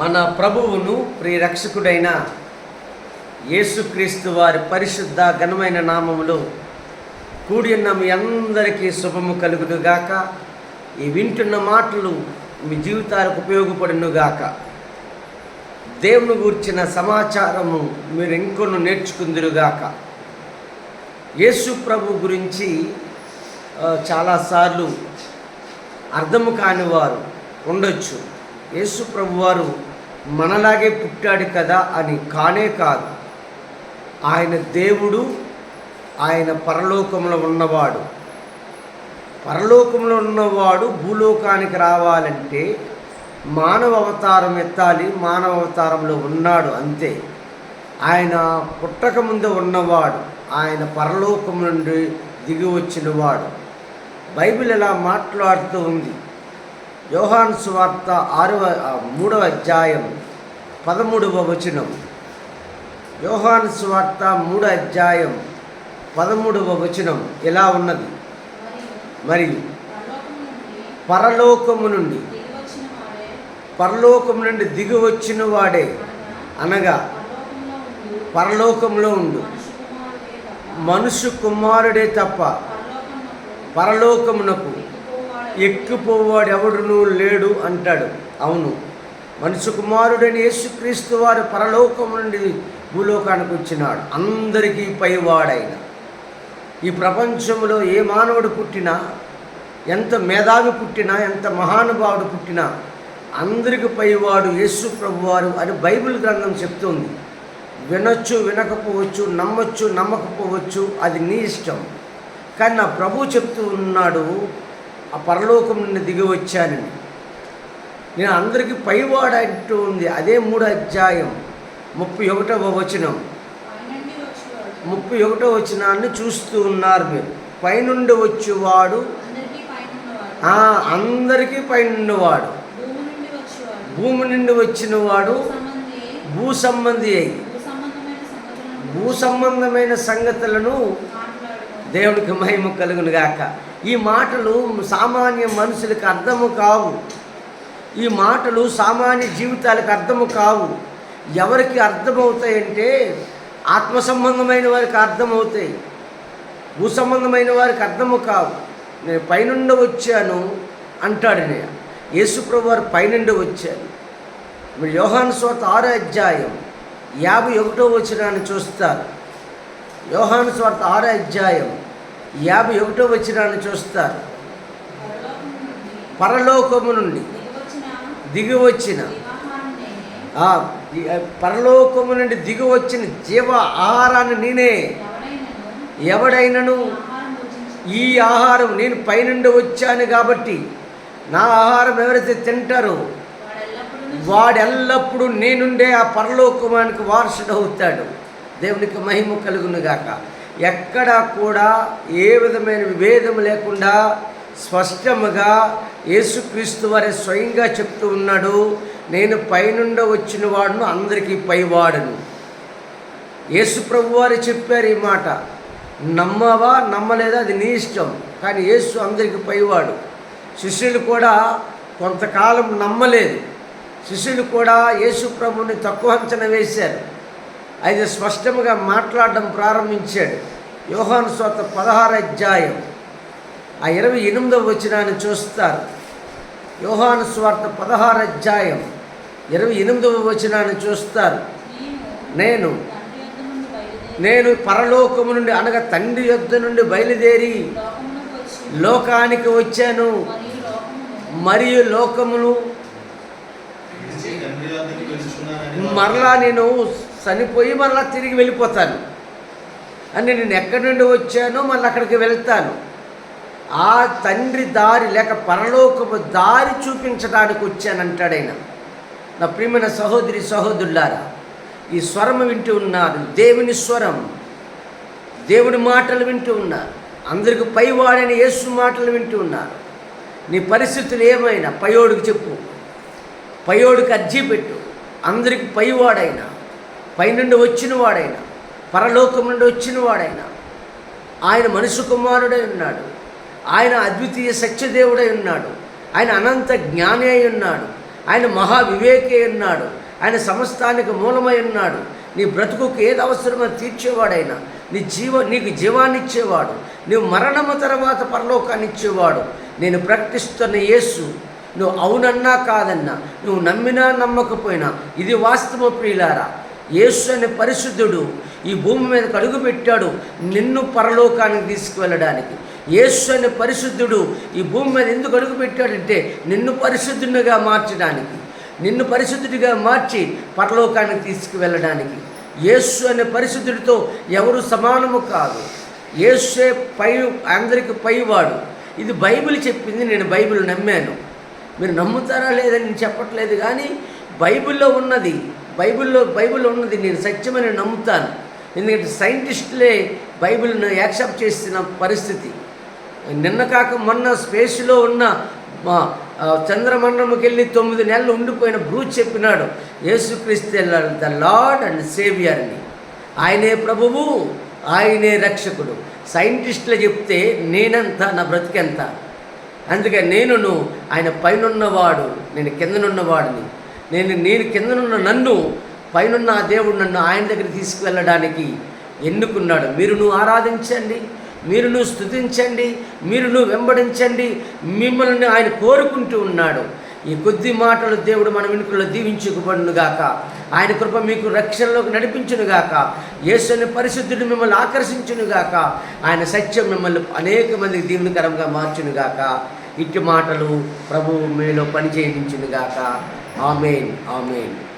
మన ప్రభువును ప్రియరక్షకుడైన యేసుక్రీస్తు వారి పరిశుద్ధ ఘనమైన నామములో కూడి ఉన్న మీ అందరికీ శుభము కలుగునుగాక ఈ వింటున్న మాటలు మీ జీవితాలకు ఉపయోగపడునుగాక దేవుని గూర్చిన సమాచారము మీరు ఇంకొన్ని నేర్చుకుందురుగాక యేసు ప్రభు గురించి చాలాసార్లు అర్థము కాని వారు ఉండొచ్చు. యేసు ప్రభువారు మనలాగే పుట్టాడు కదా అని కానే కాదు. ఆయన దేవుడు ఆయన పరలోకంలో ఉన్నవాడు. పరలోకంలో ఉన్నవాడు భూలోకానికి రావాలంటే మానవ అవతారం ఎత్తాలి మానవ అవతారంలో ఉన్నాడు అంతే. ఆయన పుట్టక ముందు ఉన్నవాడు ఆయన పరలోకం నుండి దిగి వచ్చినవాడు. బైబిల్ ఇలా మాట్లాడుతూ ఉంది. యోహాన్ సువార్త ఆరవ మూడవ అధ్యాయం పదమూడవ వచనం. యోహాన్ సువార్త మూడో అధ్యాయం పదమూడవ వచనం ఎలా ఉన్నది? మరియు పరలోకము నుండి పరలోకము నుండి దిగి వచ్చిన వాడే అనగా పరలోకంలో ఉండు. మనుషు కుమారుడే తప్ప పరలోకమునకు ఎక్కిపోవాడు ఎవడును లేడు అంటాడు. అవును మనుషు కుమారుడైన యేసుక్రీస్తు వారు పరలోకం నుండి భూలోకానికి వచ్చినాడు. అందరికీ పైవాడైన. ఈ ప్రపంచంలో ఏ మానవుడు పుట్టినా ఎంత మేధావి పుట్టినా ఎంత మహానుభావుడు పుట్టినా అందరికి పైవాడు యేసు ప్రభువారు అని బైబిల్ గ్రంథం చెప్తుంది. వినొచ్చు వినకపోవచ్చు నమ్మొచ్చు నమ్మకపోవచ్చు అది నీ ఇష్టం. కానీ నా ప్రభు చెప్తూ ఉన్నాడు ఆ పరలోకం నుండి దిగి వచ్చానని నేను అందరికీ పైవాడు అంటూ ఉంది. అదే మూడు అధ్యాయం ముప్పై ఒకటవ వచనం. ముప్పై ఒకటో వచనాన్ని చూస్తూ ఉన్నారు మీరు. పైనుండి వచ్చేవాడు. అందరికీ పైనుండివాడు. భూమి నుండి వచ్చినవాడు భూ సంబంధి అయి భూ సంబంధమైన సంగతులను దేవునికి మహిమ కలుగునుగాక. గాక ఈ మాటలు సామాన్య మనుషులకు అర్థము కావు. ఈ మాటలు సామాన్య జీవితాలకు అర్థము కావు. ఎవరికి అర్థమవుతాయంటే ఆత్మ సంబంధమైన వారికి అర్థమవుతాయి. భూ సంబంధమైన వారికి అర్థము కావు. నేను పైనుండి వచ్చాను అంటాడు నేను యేసుప్రభు వారు పైనుండి వచ్చాను మీరు యోహాను స్వార్త ఆరో అధ్యాయం యాభై ఒకటో వచ్చినాన్ని చూస్తారు. యోహాను స్వార్థ ఆరో అధ్యాయం యాభై ఒకటో వచ్చినాన్ని చూస్తారు. పరలోకము నుండి దిగి వచ్చిన పరలోకము నుండి దిగి వచ్చిన జీవ ఆహారాన్ని నేనే ఎవడైనను ఈ ఆహారం నేను పైనుండి వచ్చాను కాబట్టి నా ఆహారం ఎవరైతే తింటారో వాడెల్లప్పుడూ నేనుండే ఆ పరలోకమానికి వారసుడు అవుతాడు దేవునికి మహిమ కలుగునుగాక. ఎక్కడా కూడా ఏ విధమైన విభేదం లేకుండా స్పష్టముగా యేసుక్రీస్తు వారి స్వయంగా చెప్తూ ఉన్నాడు నేను పైనుండ వచ్చిన వాడును అందరికీ పైవాడును. యేసు ప్రభు వారు చెప్పారు ఈ మాట నమ్మవా నమ్మలేదా అది నీ ఇష్టం కానీ యేసు అందరికి పైవాడు. శిష్యులు కూడా కొంతకాలం నమ్మలేదు. శిష్యులు కూడా యేసు ప్రభుని తక్కువ అంచనా వేశారు. అయితే స్పష్టంగా మాట్లాడడం ప్రారంభించాడు. యోహాను స్వాత పదహారు అధ్యాయం. ఆ ఇరవై ఎనిమిదవ వచనాన్ని చూస్తారు. యోహాను స్వార్థ పదహారు అధ్యాయం. ఇరవై ఎనిమిదవ వచనాన్ని చూస్తారు. నేను నేను పరలోకము నుండి అనగా తండ్రి యొద్ద నుండి బయలుదేరి లోకానికి వచ్చాను. మరియు లోకమును మరలా నేను చనిపోయి మరలా తిరిగి వెళ్ళిపోతాను. అని నేను ఎక్కడి నుండి వచ్చానో మళ్ళీ అక్కడికి వెళ్తాను. ఆ తండ్రి దారి లేక పరలోకపు దారి చూపించడానికి వచ్చానంటాడు ఆయన. నా ప్రియమైన సహోదరి సహోదరులారా ఈ స్వరం వింటూ ఉన్నారు. దేవుని స్వరం. దేవుని మాటలు వింటూ ఉన్నారు. అందరికి పైవాడైన యేసు మాటలు వింటూ ఉన్నారు. నీ పరిస్థితులు ఏమైనా? పయోడికి చెప్పు. పయోడికి అర్జీ పెట్టు. అందరికి పైవాడైనా పైనుండి వచ్చిన వాడైనా పరలోకం నుండి వచ్చిన వాడైనా ఆయన మనుషు కుమారుడై ఉన్నాడు ఆయన అద్వితీయ సత్యదేవుడై ఉన్నాడు ఆయన అనంత జ్ఞాని అయి ఉన్నాడు ఆయన మహా వివేకే ఉన్నాడు ఆయన సమస్తానికి మూలమై ఉన్నాడు. నీ బ్రతుకుకు ఏది అవసరమో తీర్చేవాడైనా నీ జీవ నీకు జీవాన్ని ఇచ్చేవాడు నీవు మరణము తర్వాత పరలోకాన్ని ఇచ్చేవాడు. నేను ప్రకటిస్తున్న యేసు నువ్వు అవునన్నా కాదన్నా నువ్వు నమ్మినా నమ్మకపోయినా ఇది వాస్తవ ప్రియులారా. యేసు అనే పరిశుద్ధుడు ఈ భూమి మీద కడుగు పెట్టాడు నిన్ను పరలోకానికి తీసుకువెళ్ళడానికి. యేసు అనే పరిశుద్ధుడు ఈ భూమి మీద ఎందుకు అడుగు పెట్టాడంటే నిన్ను పరిశుద్ధునిగా మార్చడానికి. నిన్ను పరిశుద్ధుడిగా మార్చి పరలోకానికి తీసుకువెళ్ళడానికి. యేసు అనే పరిశుద్ధుడితో ఎవరు సమానము కాదు. యేసే పై అందరికి పైవాడు. ఇది బైబిల్ చెప్పింది నేను బైబిల్ నమ్మాను. మీరు నమ్ముతారా లేదని నేను చెప్పట్లేదు కానీ బైబిల్లో ఉన్నది బైబిల్లో బైబిల్లో ఉన్నది నేను సత్యమని నమ్ముతాను. ఎందుకంటే సైంటిస్టులే బైబిల్ను యాక్సెప్ట్ చేసిన పరిస్థితి. నిన్న కాక మొన్న స్పేస్లో ఉన్న మా చంద్రమండలంకి వెళ్ళి తొమ్మిది నెలలు ఉండిపోయిన బ్రూచ్ చెప్పినాడు యేసుక్రీస్తు ద లార్డ్ అండ్ సేవియర్ని. ఆయనే ప్రభువు ఆయనే రక్షకుడు. సైంటిస్టులు చెప్తే నేనంత నా బ్రతికెంత? అందుకే నేనును ఆయన పైనున్నవాడు నేను కిందనున్నవాడిని. నేను నేను కిందనున్న నన్ను పైనున్న ఆ దేవుడు నన్ను ఆయన దగ్గర తీసుకువెళ్ళడానికి ఎన్నుకున్నాడు. మీరు నువ్వు ఆరాధించండి మీరు నువ్వు స్థుతించండి మీరు నువ్వు వెంబడించండి మిమ్మల్ని ఆయన కోరుకుంటూ ఉన్నాడు. ఈ కొద్ది మాటలు దేవుడు మన వెనుకల్లో దీవించుకుబడునుగాక. ఆయన కృప మీకు రక్షణలోకి నడిపించునుగాక. యేసుని పరిశుద్ధుడు మిమ్మల్ని ఆకర్షించునుగాక. ఆయన సత్యం మిమ్మల్ని అనేక మందికి మార్చును మార్చునుగాక. ఇట్టి మాటలు ప్రభువు మీలో గాక ఆమెన్ ఆమెన్.